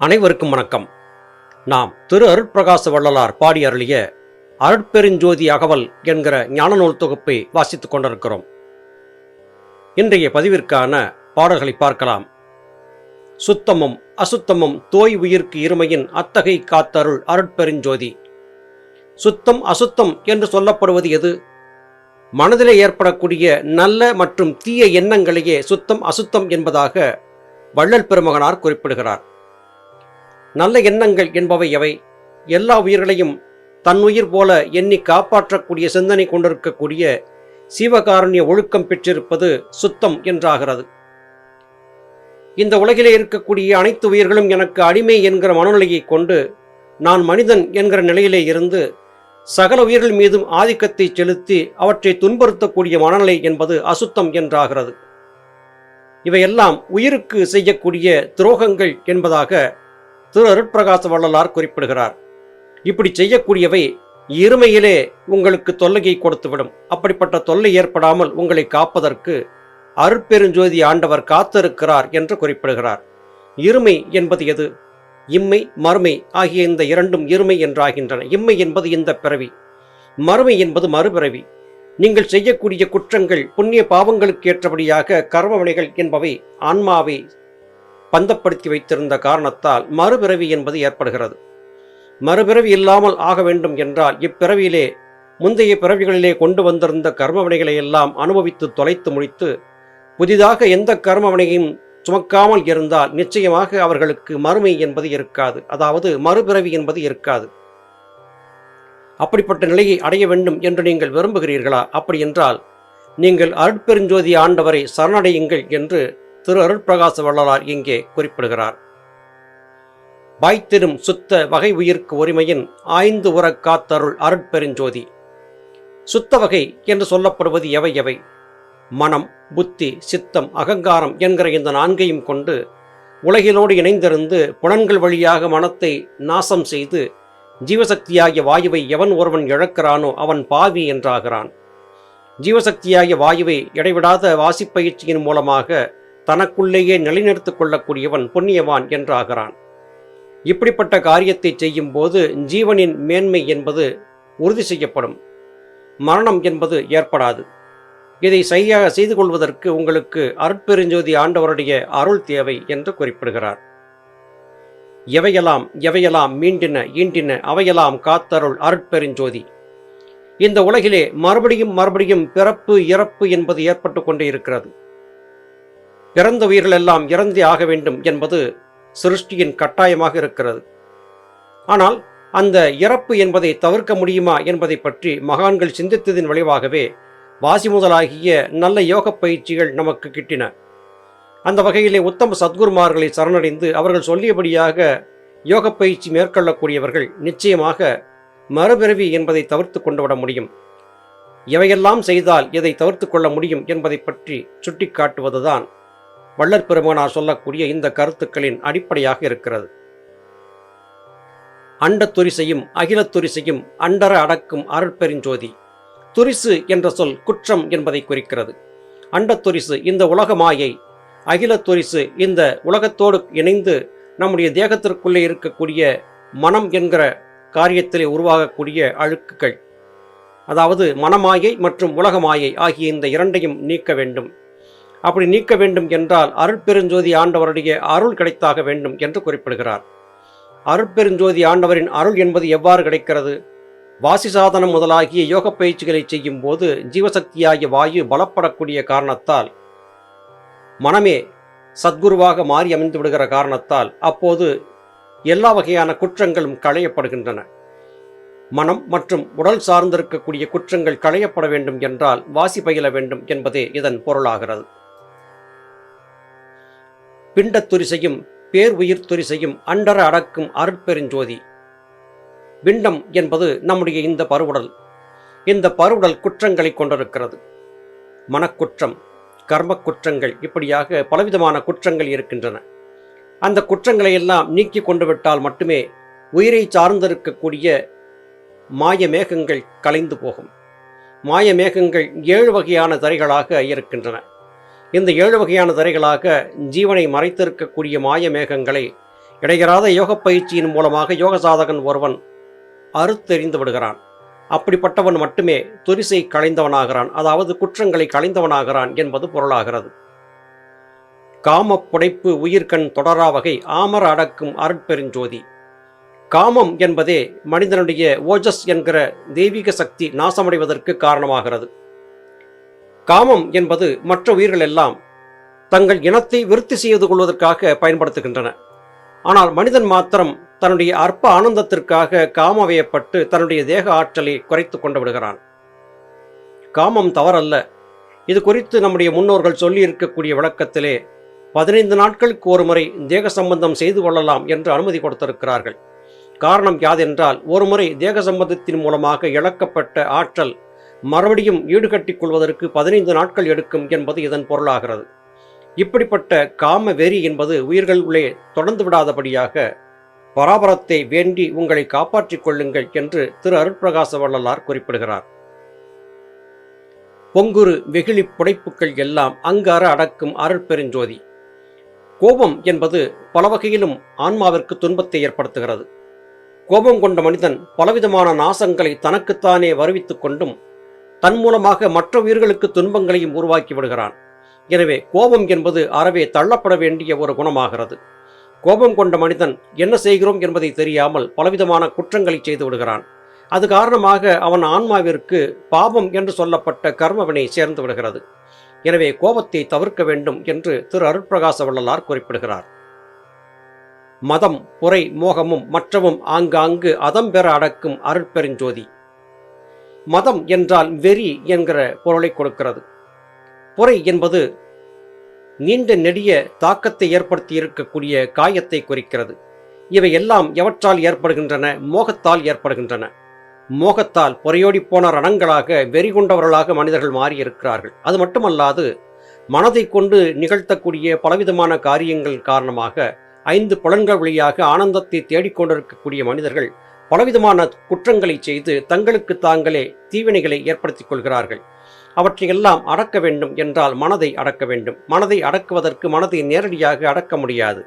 அனைவருக்கும் வணக்கம். நாம் திரு அருட்பிரகாச வள்ளலார் பாடி அருளிய அருட்பெருஞ்சோதி அகவல் என்கிற ஞான நூல் தொகுப்பை வாசித்துக் கொண்டிருக்கிறோம். இன்றைய பதிவிற்கான பாடல்களை பார்க்கலாம். சுத்தமும் அசுத்தமும் தோய் உயிர்க்கு இருமையின் அத்தகை காத்தருள் அருட்பெருஞ்சோதி சுத்தம் அசுத்தம் என்று சொல்லப்படுவது எது? மனதிலே ஏற்படக்கூடிய நல்ல மற்றும் தீய எண்ணங்களையே சுத்தம் அசுத்தம் என்பதாக வள்ளல் பெருமகனார் குறிப்பிடுகிறார். நல்ல எண்ணங்கள் என்பவை எவை? எல்லா உயிர்களையும் தன் உயிர் போல எண்ணி காப்பாற்றக்கூடிய சிந்தனை கொண்டிருக்கக்கூடிய சீவகாருண்ய ஒழுக்கம் பெற்றிருப்பது சுத்தம் என்றாகிறது. இந்த உலகிலே இருக்கக்கூடிய அனைத்து உயிர்களும் எனக்கு அடிமை என்கிற மனநிலையை கொண்டு நான் மனிதன் என்கிற நிலையிலே இருந்து சகல உயிர்கள் மீதும் ஆதிக்கத்தை செலுத்தி அவற்றை துன்புறுத்தக்கூடிய மனநிலை என்பது அசுத்தம் என்றாகிறது. இவையெல்லாம் உயிருக்கு செய்யக்கூடிய துரோகங்கள் என்பதாக திரு அருட்பிரகாச வள்ளலார் குறிப்பிடுகிறார். இப்படி செய்யக்கூடியவை இருமையிலே உங்களுக்கு தொல்லையை கொடுத்துவிடும். அப்படிப்பட்ட தொல்லை ஏற்படாமல் உங்களை காப்பதற்கு அருட்பெருஞ்சோதி ஆண்டவர் காத்திருக்கிறார் என்று குறிப்பிடுகிறார். இருமை என்பது எது? இம்மை மறுமை ஆகிய இந்த இரண்டும் இருமை என்றாகின்றன. இம்மை என்பது இந்த பிறவி மறுமை என்பது மறுபிறவி. நீங்கள் செய்யக்கூடிய குற்றங்கள் புண்ணிய பாவங்களுக்கு ஏற்றபடியாக கர்மவினைகள் என்பவை ஆன்மாவை பந்தப்படுத்தி வைத்திருந்த காரணத்தால் மறுபிறவி என்பது ஏற்படுகிறது. மறுபிறவி இல்லாமல் ஆக வேண்டும் என்றால் இப்பிறவியிலே முந்தைய பிறவிகளிலே கொண்டு வந்திருந்த கர்மவினைகளை எல்லாம் அனுபவித்து தொலைத்து முடித்து புதிதாக எந்த கர்மவினையும் சுமக்காமல் இருந்தால் நிச்சயமாக அவர்களுக்கு மறுமை என்பது இருக்காது. அதாவது மறுபிறவி என்பது இருக்காது. அப்படிப்பட்ட நிலையை அடைய வேண்டும் என்று நீங்கள் விரும்புகிறீர்களா? அப்படி என்றால் நீங்கள் அருட்பெருஞ்சோதி ஆண்டவரை சரணடையுங்கள் என்று திரு அருட்பிரகாச வள்ளலார் இங்கே குறிப்பிடுகிறார். பாய்த்திரும் சுத்த வகை உயிர்க்கு ஒருமையின் ஆய்ந்து உறக் காத்தருள் அருட்பெருஞ்சோதி. சுத்த வகை என்று சொல்லப்படுவது எவை எவை? மனம் புத்தி சித்தம் அகங்காரம் என்கிற இந்த நான்கையும் கொண்டு உலகிலோடு இணைந்திருந்து புலன்கள் வழியாக மனத்தை நாசம் செய்து ஜீவசக்தியாகிய வாயுவை எவன் ஒருவன் இழக்கிறானோ அவன் பாவி என்றாகிறான். ஜீவசக்தியாகிய வாயுவை இடைவிடாத வாசிப்பயிற்சியின் மூலமாக தனக்குள்ளேயே நிலைநிறுத்திக் கொள்ளக்கூடியவன் புண்ணியவான் என்றாகிறான். இப்படிப்பட்ட காரியத்தை செய்யும் போது ஜீவனின் மேன்மை என்பது உறுதி செய்யப்படும். மரணம் என்பது ஏற்படாது. இதை சரியாக செய்து கொள்வதற்கு உங்களுக்கு அருட்பெருஞ்சோதி ஆண்டவருடைய அருள் தேவை என்று குறிப்பிடுகிறார். எவையெல்லாம் எவையெல்லாம் மீண்டின ஈண்டின அவையெல்லாம் காத்தருள் அருட்பெருஞ்சோதி. இந்த உலகிலே மறுபடியும் மறுபடியும் பிறப்பு இறப்பு என்பது ஏற்பட்டு கொண்டே இருக்கிறது. பிறந்த உயிர்கள் எல்லாம் இறந்தே ஆக வேண்டும் என்பது சிருஷ்டியின் கட்டாயமாக இருக்கிறது. ஆனால் அந்த இறப்பு என்பதை தவிர்க்க முடியுமா என்பதை பற்றி மகான்கள் சிந்தித்ததின் விளைவாகவே வாசி முதலாகிய நல்ல யோக பயிற்சிகள் நமக்கு கிட்டின. அந்த வகையிலே உத்தம சத்குருமார்களை சரணடைந்து அவர்கள் சொல்லியபடியாக யோக பயிற்சி மேற்கொள்ளக்கூடியவர்கள் நிச்சயமாக மறுபிறவி என்பதை தவிர்த்து கொண்டுவிட முடியும். எவையெல்லாம் செய்தால் இதை தவிர்த்து கொள்ள முடியும் என்பதை பற்றி சுட்டிக்காட்டுவதுதான் வள்ளற்பெருமானார் சொல்லக்கூடிய இந்த கருத்துக்களின் அடிப்படையாக இருக்கிறது. அண்டத்துரிசையும் துரிசையும் துரிசையும் அண்டர அடக்கும் அருட்பெருஞ்சோதி துரிசு என்ற சொல் குற்றம் என்பதை குறிக்கிறது. அண்டத்துரிசு இந்த உலக மாயை அகிலத்துரிசு இந்த உலகத்தோடு இணைந்து நம்முடைய தேகத்திற்குள்ளே இருக்கக்கூடிய மனம் என்கிற காரியத்திலே உருவாகக்கூடிய அழுக்குகள். அதாவது மனமாயை மற்றும் உலகமாயை ஆகிய இந்த இரண்டையும் நீக்க வேண்டும். அப்படி நீக்க வேண்டும் என்றால் அருட்பெருஞ்சோதி ஆண்டவருடைய அருள் கிடைத்தாக வேண்டும் என்று குறிப்பிடுகிறார். அருட்பெருஞ்சோதி ஆண்டவரின் அருள் என்பது எவ்வாறு கிடைக்கிறது? வாசி சாதனம் முதலாகிய யோக பயிற்சிகளை செய்யும் போது ஜீவசக்தியாகிய வாயு பலப்படக்கூடிய காரணத்தால் மனமே சத்குருவாக மாறி அமைந்து விடுகிற காரணத்தால் அப்போது எல்லா வகையான குற்றங்களும் களையப்படுகின்றன. மனம் மற்றும் உடல் சார்ந்திருக்கக்கூடிய குற்றங்கள் களையப்பட வேண்டும் என்றால் வாசி பயில வேண்டும் என்பதே இதன் பொருளாகிறது. பிண்டத் துரிசையும் பேர் உயிர் துரிசையும் அண்டர அடக்கும் அருட்பெருஞ்சோதி பிண்டம் என்பது நம்முடைய இந்த பருவுடல். இந்த பருவுடல் குற்றங்களை கொண்டிருக்கிறது. மனக்குற்றம் கர்ம குற்றங்கள் இப்படியாக பலவிதமான குற்றங்கள் இருக்கின்றன. அந்த குற்றங்களை எல்லாம் நீக்கி கொண்டு விட்டால் மட்டுமே உயிரை சார்ந்திருக்கக்கூடிய மாய மேகங்கள் கலைந்து போகும். மாய மேகங்கள் ஏழு வகையான தரைகளாக இருக்கின்றன. இந்த ஏழு வகையான தரைகளாக ஜீவனை மறைத்திருக்கக்கூடிய மாய மேகங்களை இடையறாத யோக பயிற்சியின் மூலமாக யோக சாதகன் ஒருவன் அறுத்தெறிந்து விடுகிறான் அப்படிப்பட்டவன் மட்டுமே துரிசை களைந்தவனாகிறான். அதாவது குற்றங்களை களைந்தவனாகிறான் என்பது பொருளாகிறது. காம புடைப்பு உயிர்கண் தொடரா வகை ஆமர அடக்கும் அருட்பெருஞ்சோதி காமம் என்பதே மனிதனுடைய ஓஜஸ் என்கிற தெய்வீக சக்தி நாசமடைவதற்கு காரணமாகிறது. காமம் என்பது மற்ற உயிர்கள் எல்லாம் தங்கள் இனத்தை விருத்தி செய்து கொள்வதற்காக பயன்படுத்துகின்றன. ஆனால் மனிதன் மாத்திரம் தன்னுடைய அற்ப ஆனந்தத்திற்காக காமவயப்பட்டு தன்னுடைய தேக ஆற்றலை குறைத்து கொண்டு விடுகிறான். காமம் தவறல்ல. இது குறித்து நம்முடைய முன்னோர்கள் சொல்லி இருக்கக்கூடிய விளக்கத்திலே பதினைந்து நாட்களுக்கு ஒரு முறை தேக சம்பந்தம் செய்து கொள்ளலாம் என்று அனுமதி கொடுத்திருக்கிறார்கள். காரணம் யாதென்றால் ஒரு முறை தேக சம்பந்தத்தின் மூலமாக இழக்கப்பட்ட ஆற்றல் மறுபடியும் ஈடுகட்டிக் கொள்வதற்கு பதினைந்து நாட்கள் எடுக்கும் என்பது இதன் பொருளாகிறது. இப்படிப்பட்ட காம வெறி என்பது உயிர்கள் உள்ளே தொடர்ந்து விடாதபடியாக பராபரத்தை வேண்டி உங்களை காப்பாற்றிக் கொள்ளுங்கள் என்று திரு அருட்பிரகாச வள்ளலார் குறிப்பிடுகிறார். பொங்குரு வெகுளி புடைப்புக்கள் எல்லாம் அங்கார அடக்கும் அருட்பெருஞ்சோதி கோபம் என்பது பல வகையிலும் ஆன்மாவிற்கு துன்பத்தை ஏற்படுத்துகிறது. கோபம் கொண்ட மனிதன் பலவிதமான நாசங்களை தனக்குத்தானே வருவித்துக் கொண்டும் தன் மூலமாக மற்ற உயிர்களுக்கு துன்பங்களையும் உருவாக்கி விடுகிறான். எனவே கோபம் என்பது அறவே தள்ளப்பட வேண்டிய ஒரு குணமாகிறது. கோபம் கொண்ட மனிதன் என்ன செய்கிறோம் என்பதை தெரியாமல் பலவிதமான குற்றங்களை செய்து விடுகிறான். அது காரணமாக அவன் ஆன்மாவிற்கு பாவம் என்று சொல்லப்பட்ட கர்மவினை சேர்ந்து விடுகிறது. எனவே கோபத்தை தவிர்க்க வேண்டும் என்று திரு அருட்பிரகாச வள்ளலார் குறிப்பிடுகிறார். மதம் புரை மோகமும் மற்றவும் ஆங்காங்கு அதம் பெற அடக்கும் அருட்பெருஞ்சோதி. மதம் என்றால் வெறி என்கிற பொருளை கொடுக்கிறது. பொறை என்பது நீண்ட நெடிய தாக்கத்தை ஏற்படுத்தி இருக்கக்கூடிய காயத்தை குறிக்கிறது. இவை எல்லாம் எவற்றால் ஏற்படுகின்றன? மோகத்தால் ஏற்படுகின்றன. மோகத்தால் பொறையோடி போன ரணங்களாக வெறி கொண்டவர்களாக மனிதர்கள் மாறியிருக்கிறார்கள். அது மட்டுமல்லாது மனதை கொண்டு நிகழ்த்தக்கூடிய பலவிதமான காரியங்கள் காரணமாக ஐந்து புலன்கள் வழியாக ஆனந்தத்தை தேடிக்கொண்டிருக்கக்கூடிய மனிதர்கள் பலவிதமான குற்றங்களை செய்து தங்களுக்கு தாங்களே தீவினைகளை ஏற்படுத்திக் கொள்கிறார்கள். அவற்றையெல்லாம் அடக்க வேண்டும் என்றால் மனதை அடக்க வேண்டும். மனதை அடக்குவதற்கு மனதை நேரடியாக அடக்க முடியாது.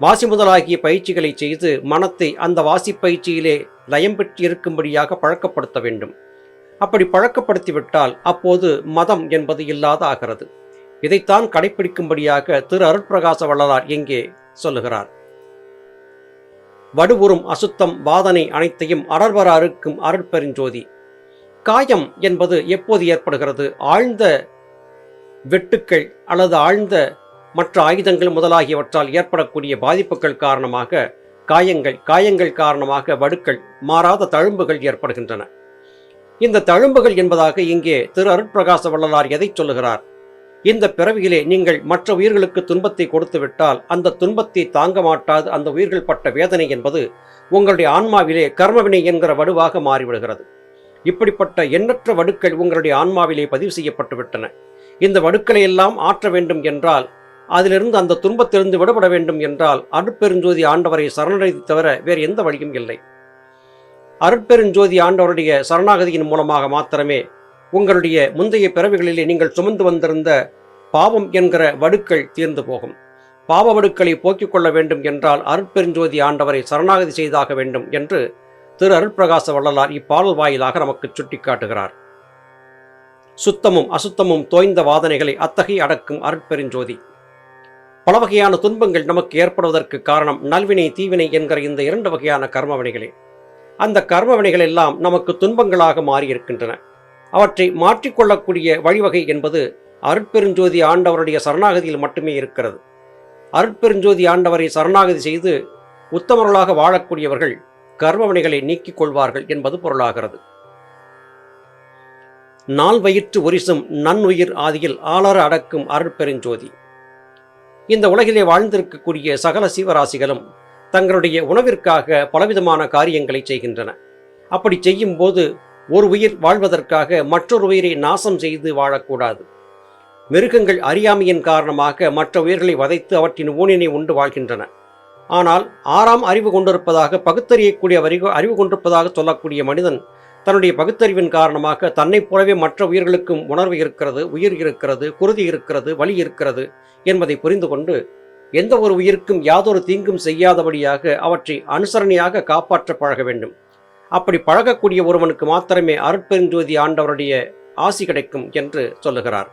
வாசி முதலாகிய பயிற்சிகளை செய்து மனத்தை அந்த வாசி பயிற்சியிலே லயம் பெற்று இருக்கும்படியாக பழக்கப்படுத்த வேண்டும். அப்படி பழக்கப்படுத்திவிட்டால் அப்போது மதம் என்பது இல்லாத ஆகிறது. இதைத்தான் கடைப்பிடிக்கும்படியாக திரு அருட்பிரகாச வள்ளலார் எங்கே சொல்லுகிறார். வடுவுறும் அசுத்தம் வாதனை அனைத்தையும் அடர்வர அறுக்கும் அருட்பெருஞ்சோதி காயம் என்பது எப்போது ஏற்படுகிறது? ஆழ்ந்த வெட்டுக்கள் அல்லது ஆழ்ந்த மற்ற ஆயுதங்கள் முதலாகியவற்றால் ஏற்படக்கூடிய பாதிப்புகள் காரணமாக காயங்கள் காயங்கள் காரணமாக வடுக்கள் மாறாத தழும்புகள் ஏற்படுகின்றன. இந்த தழும்புகள் என்பதாக இங்கே திரு அருட்பிரகாச வள்ளலார் எதை சொல்லுகிறார்? இந்த பிறவியிலே நீங்கள் மற்ற உயிர்களுக்கு துன்பத்தை கொடுத்துவிட்டால் அந்த துன்பத்தை தாங்க மாட்டாது அந்த உயிர்கள் பட்ட வேதனை என்பது உங்களுடைய ஆன்மாவிலே கர்மவினை என்கிற வடுவாக மாறிவிடுகிறது. இப்படிப்பட்ட எண்ணற்ற வடுக்கள் உங்களுடைய ஆன்மாவிலே பதிவு செய்யப்பட்டு விட்டன. இந்த வடுக்களை எல்லாம் ஆற்ற வேண்டும் என்றால் அதிலிருந்து அந்த துன்பத்திலிருந்து விடுபட வேண்டும் என்றால் அருட்பெருஞ்சோதி ஆண்டவரை சரணடைந்து தவிர வேறு எந்த வழியும் இல்லை. அருட்பெருஞ்சோதி ஆண்டவருடைய சரணாகதியின் மூலமாக மாத்திரமே உங்களுடைய முந்தைய பிறவிகளிலே நீங்கள் சுமந்து வந்திருந்த பாவம் என்கிற வடுக்கள் தீர்ந்து போகும். பாவ வடுக்களை போக்கிக் கொள்ள வேண்டும் என்றால் அருட்பெருஞ்சோதி ஆண்டவரை சரணாகதி செய்தாக வேண்டும் என்று திரு அருட்பிரகாச வள்ளலார் இப்பாடல் வாயிலாக நமக்கு சுட்டிக்காட்டுகிறார். சுத்தமும் அசுத்தமும் தோய்ந்த வாதனைகளை அத்தகைய அடக்கும் அருட்பெருஞ்சோதி. பல வகையான துன்பங்கள் நமக்கு ஏற்படுவதற்கு காரணம் நல்வினை தீவினை என்கிற இந்த இரண்டு வகையான கர்மவினைகளே. அந்த கர்மவினைகள் எல்லாம் நமக்கு துன்பங்களாக மாறியிருக்கின்றன. அவற்றை மாற்றிக்கொள்ளக்கூடிய வழிவகை என்பது அருட்பெருஞ்சோதி ஆண்டவருடைய சரணாகதியில் மட்டுமே இருக்கிறது. அருட்பெருஞ்சோதி ஆண்டவரை சரணாகதி செய்து உத்தமர்களாக வாழக்கூடியவர்கள் கர்மவினைகளை நீக்கிக் கொள்வார்கள் என்பது பொருளாகிறது. நால் வயிற்று ஒரிசும் நன்னுயிர் ஆதியில் ஆளர அடக்கும் அருட்பெருஞ்சோதி. இந்த உலகிலே வாழ்ந்திருக்கக்கூடிய சகல சீவராசிகளும் தங்களுடைய உணவிற்காக பலவிதமான காரியங்களை செய்கின்றன. அப்படி செய்யும் போது ஒரு உயிர் வாழ்வதற்காக மற்றொரு உயிரை நாசம் செய்து வாழக்கூடாது. மிருகங்கள் அறியாமையின் காரணமாக மற்ற உயிர்களை வதைத்து அவற்றின் ஊனினை உண்டு வாழ்கின்றன. ஆனால் ஆறாம் அறிவு கொண்டிருப்பதாக பகுத்தறியக்கூடிய அறிவு அறிவு கொண்டிருப்பதாக சொல்லக்கூடிய மனிதன் தன்னுடைய பகுத்தறிவின் காரணமாக தன்னைப் போலவே மற்ற உயிர்களுக்கும் உணர்வு இருக்கிறது உயிர் இருக்கிறது குருதி இருக்கிறது வலி இருக்கிறது என்பதை புரிந்து கொண்டு எந்த ஒரு உயிருக்கும் யாதொரு தீங்கும் செய்யாதபடியாக அவற்றை அனுசரணையாக காப்பாற்ற பழக வேண்டும். அப்படி பழகக்கூடிய ஒருவனுக்கு மாத்திரமே அருட்பெருஞ்சோதி ஆண்டவருடைய ஆசி கிடைக்கும் என்று சொல்லுகிறார்.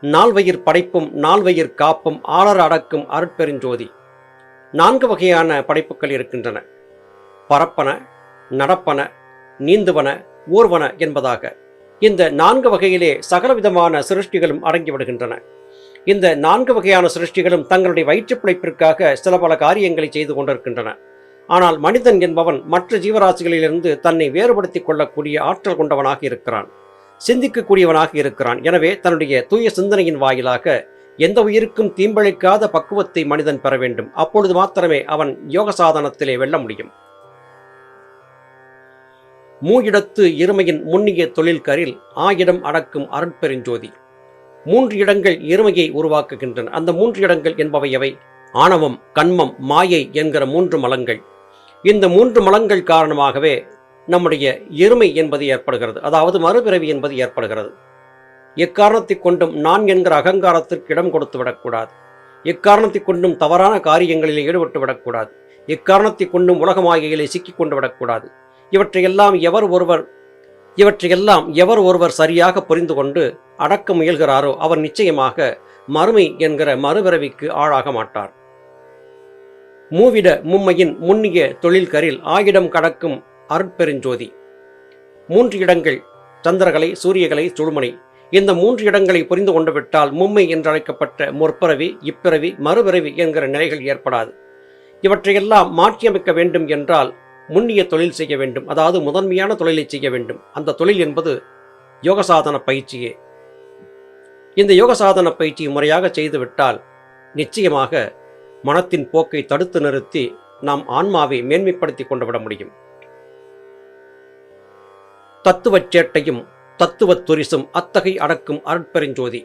நால்வயிர் படைப்பும் நால்வயிர் காப்பும் ஆளர் அடக்கும் அருட்பெருஞ்சோதி. நான்கு வகையான படைப்புகள் இருக்கின்றன. பரப்பன நடப்பன நீந்துவன ஊர்வன என்பதாக. இந்த நான்கு வகையிலே சகலவிதமான சிருஷ்டிகளும் அடங்கிவிடுகின்றன. இந்த நான்கு வகையான சிருஷ்டிகளும் தங்களுடைய வயிற்றுப் பிழைப்பிற்காக சில பல காரியங்களை செய்து கொண்டிருக்கின்றன. ஆனால் மனிதன் என்பவன் மற்ற ஜீவராசிகளிலிருந்து தன்னை வேறுபடுத்திக் கொள்ளக்கூடிய ஆற்றல் கொண்டவனாக இருக்கிறான் சிந்திக்கக்கூடியவனாக இருக்கிறான். எனவே தன்னுடைய தூய சிந்தனையின் வாயிலாக எந்த உயிருக்கும் தீம்பளிக்காத பக்குவத்தை மனிதன் பெற வேண்டும். அப்பொழுது மாத்திரமே அவன் யோக சாதனத்திலே வெல்ல முடியும். மூயிடத்து இருமையின் முன்னிய தொழில்கரில் ஆயிடம் அடக்கும் அருட்பெருஞ்சோதி மூன்று இடங்கள் இருமையை உருவாக்குகின்றன. அந்த மூன்று இடங்கள் என்பவை எவை? ஆணவம் கண்மம் மாயை என்கிற மூன்று மலங்கள். இந்த மூன்று மலங்கள் காரணமாகவே நம்முடைய எருமை என்பது ஏற்படுகிறது. அதாவது மறுபிறவி என்பது ஏற்படுகிறது. எக்காரணத்தை கொண்டும் நான் என்கிற அகங்காரத்திற்கு இடம் கொடுத்து விடக்கூடாது. எக்காரணத்தை கொண்டும் தவறான காரியங்களில் ஈடுபட்டு விடக்கூடாது. எக்காரணத்தை கொண்டும் உலகமாகையிலே சிக்கிக் கொண்டு விடக்கூடாது. இவற்றையெல்லாம் எவர் ஒருவர் இவற்றையெல்லாம் எவர் ஒருவர் சரியாக புரிந்து கொண்டு அடக்க முயல்கிறாரோ அவர் நிச்சயமாக மறுமை என்கிற மறுபிறவிக்கு ஆளாக மாட்டார். மூவிட மும்மையின் முன்னிய தொழில்கரில் ஆயிடம் கடக்கும் அருட்பெருஞ்சோதி. மூன்று இடங்கள் சந்திரகலை சூரியகலை சுழுமணி. இந்த மூன்று இடங்களை புரிந்து கொண்டுவிட்டால் மும்மை என்றழைக்கப்பட்ட முற்பிறவி இப்பிறவி மறுபிறவி என்கிற நிலைகள் ஏற்படாது. இவற்றையெல்லாம் மாற்றியமைக்க வேண்டும் என்றால் முன்னிய தொழில் செய்ய வேண்டும். அதாவது முதன்மையான தொழிலை செய்ய வேண்டும். அந்த தொழில் என்பது யோகசாதன பயிற்சியே. இந்த யோகசாதன பயிற்சியை முறையாக செய்துவிட்டால் நிச்சயமாக மனத்தின் போக்கை தடுத்து நிறுத்தி நாம் ஆன்மாவை மேன்மைப்படுத்தி கொண்டு விட முடியும். தத்துவச் சேட்டையும் தத்துவத் துரிசும் அத்தகை அடக்கும் அருட்பெருஞ்சோதி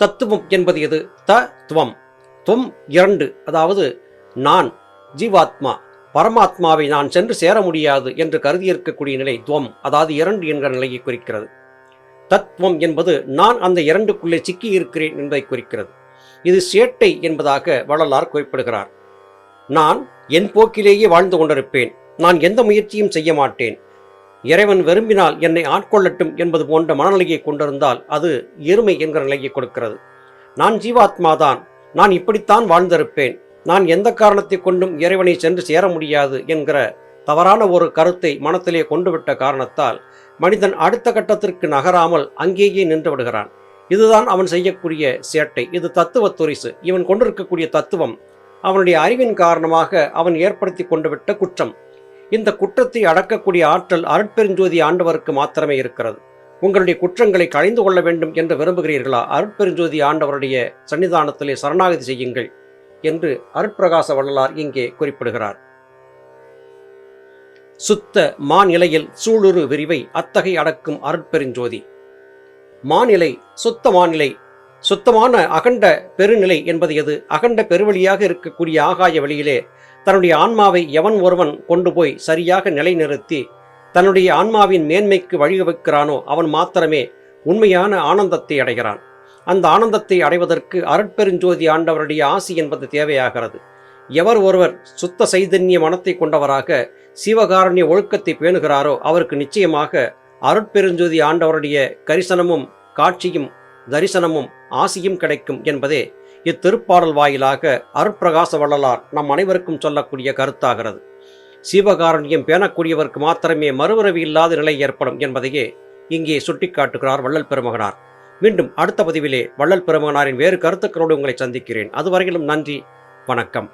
தத்துவம் என்பது எது? த துவம். துவம் இரண்டு அதாவது நான் ஜீவாத்மா பரமாத்மாவை நான் சென்று சேர முடியாது என்று கருதியிருக்கக்கூடிய நிலை துவம் அதாவது இரண்டு என்கிற நிலையை குறிக்கிறது. தத்துவம் என்பது நான் அந்த இரண்டுக்குள்ளே சிக்கி இருக்கிறேன் என்பதை குறிக்கிறது. இது சேட்டை என்பதாக வள்ளலார் குறிப்பிடுகிறார். நான் என் போக்கிலேயே வாழ்ந்து கொண்டிருப்பேன். நான் எந்த முயற்சியும் செய்ய மாட்டேன். இறைவன் விரும்பினால் என்னை ஆட்கொள்ளட்டும் என்பது போன்ற மனநிலையை கொண்டிருந்தால் அது எருமை என்கிற நிலையை கொடுக்கிறது. நான் ஜீவாத்மாதான். நான் இப்படித்தான் வாழ்ந்திருப்பேன். நான் எந்த காரணத்தை கொண்டும் இறைவனை சென்று சேர முடியாது என்கிற தவறான ஒரு கருத்தை மனத்திலே கொண்டுவிட்ட காரணத்தால் மனிதன் அடுத்த கட்டத்திற்கு நகராமல் அங்கேயே நின்று விடுகிறான். இதுதான் அவன் செய்யக்கூடிய சேட்டை. இது தத்துவ துரிசு. இவன் கொண்டிருக்கக்கூடிய தத்துவம் அவனுடைய அறிவின் காரணமாக அவன் ஏற்படுத்தி கொண்டு விட்ட குற்றம். இந்த குற்றத்தை அடக்கக்கூடிய ஆற்றல் அருட்பெருஞ்சோதி ஆண்டவருக்கு மாத்திரமே இருக்கிறது. உங்களுடைய குற்றங்களை களைந்து கொள்ள வேண்டும் என்று விரும்புகிறீர்களா? அருட்பெருஞ்சோதி ஆண்டவருடைய சன்னிதானத்திலே சரணாகதி செய்யுங்கள் என்று அருட்பிரகாச வள்ளலார் இங்கே குறிப்பிடுகிறார். சுத்த மாநிலையில் சூளுரு விரிவை அத்தகை அடக்கும் அருட்பெருஞ்சோதி. மாநிலை சுத்த மாநிலை. சுத்தமான அகண்ட பெருநிலை என்பது எது? அகண்ட பெருவழியாக இருக்கக்கூடிய ஆகாய வெளியிலே தன்னுடைய ஆன்மாவை எவன் ஒருவன் கொண்டு போய் சரியாக நிலைநிறுத்தி தன்னுடைய ஆன்மாவின் மேன்மைக்கு வழிவகுக்கிறானோ அவன் மாத்திரமே உண்மையான ஆனந்தத்தை அடைகிறான். அந்த ஆனந்தத்தை அடைவதற்கு அருட்பெருஞ்சோதி ஆண்டவருடைய ஆசி என்பது தேவையாகிறது. எவர் ஒருவர் சுத்த சைதன்ய மனத்தை கொண்டவராக சிவகாரண்ய ஒழுக்கத்தை பேணுகிறாரோ அவருக்கு நிச்சயமாக அருட்பெருஞ்சோதி ஆண்டவருடைய கரிசனமும் காட்சியும் தரிசனமும் ஆசியும் கிடைக்கும் என்பதே இத்திருப்பாடல் வாயிலாக அருட்பிரகாச வள்ளலார் நம் அனைவருக்கும் சொல்லக்கூடிய கருத்தாகிறது. சிவகாரண்யம் பேணக்கூடியவருக்கு மாத்திரமே மறுபிறவி இல்லாத நிலை ஏற்படும் என்பதையே இங்கே சுட்டிக்காட்டுகிறார் வள்ளல் பெருமகனார். மீண்டும் அடுத்த பதிவிலே வள்ளல் பெருமகனாரின் வேறு கருத்துக்களோடு உங்களை சந்திக்கிறேன். அதுவரையிலும் நன்றி வணக்கம்.